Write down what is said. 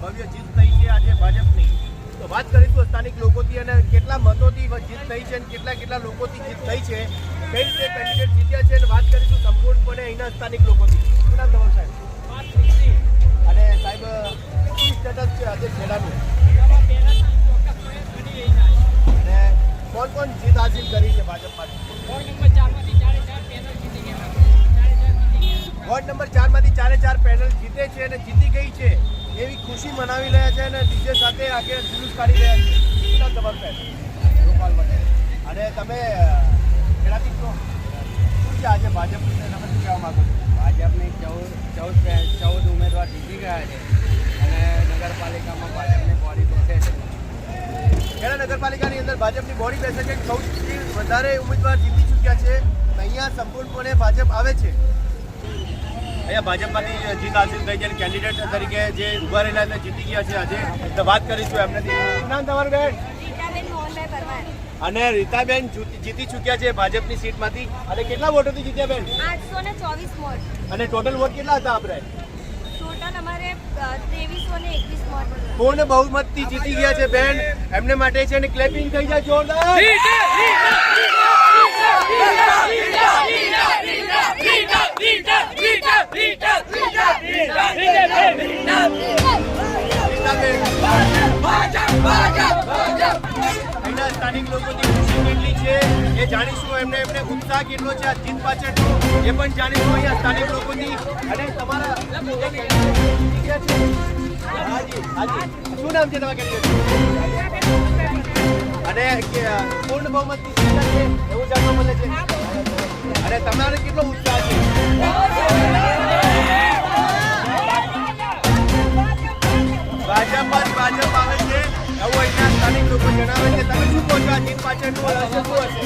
ભવ્ય જીત થઈ છે આજે ભાજપની. તો વાત કરીશું સ્થાનિક લોકોથી અને કેટલા મતોથી જીત થઈ છે અને કેટલા કેટલા લોકોથી જીત થઈ છે કઈ રીતે કેન્ડિડેટ જીત્યા છે અને વાત કરીશું સંપૂર્ણપણે અહીંના સ્થાનિક લોકોથી. શું નામ તમારું સાહેબ? અને સાહેબ શું સ્ટેટસ છે આજે ખેડાનું? અને કોણ કોણ જીત હાસિલ કરી છે ભાજપ પાસે વોર્ડ નંબર ચારમાંથી ચારે ચાર પેનલ જીતે છે અને જીતી ગઈ છે. ખુશી મનાવી રહ્યા છે અને ડીજે સાથે આગળ જુલુસ કાઢી રહ્યા છે. શું જબરદસ્ત. ગોપાલ પટેલ. અને તમે ખેડાતી છો? શું છે આજે ભાજપને તમે શું કહેવા માંગો છો? ભાજપની ચૌદ ચૌદ ચૌદ ઉમેદવાર જીતી ગયા છે. અને નગરપાલિકામાં ભાજપની બોડી બેસે છે. ખેડા નગરપાલિકાની અંદર ભાજપની બોડી બેસે છે. સૌથી વધારે ઉમેદવાર જીતી ચૂક્યા છે. અહીંયા સંપૂર્ણપણે ભાજપ આવે છે. અહીંયા ભાજપમાંથી જીત હાસિલ થઈ છે અને કેન્ડિડેટ તરીકે જે ઊભા રહેલા છે જીતી ગયા છે આજે તો વાત કરીશું એમનેથી નામ તમારું બેન અને રીતાબેન જીતી ચૂક્યા છે ભાજપની સીટમાંથી અને કેટલા વોટોથી જીત્યા બેન આઠસો ને ચોવીસ વોટ અને ટોટલ વોટ કેટલા હતા આપણે પૂર્ણ બહુમતથી જીતી ગયા છે બેન એમને માટે છે અને ક્લેપિંગ થઈ જાય જોરદાર રીતાબેન અહીંના કેટલી છે એ જાણીશું. એમને એમને ઉત્સાહ કેટલો છે? આ જીત પાછળનો એ પણ જાણીશું સ્થાનિક લોકોની અને તમારા શું નામ છે તમારા? અને પૂર્ણ બહુમતથી છે. એવું જાણવા જીત પાછળનું શું હશે?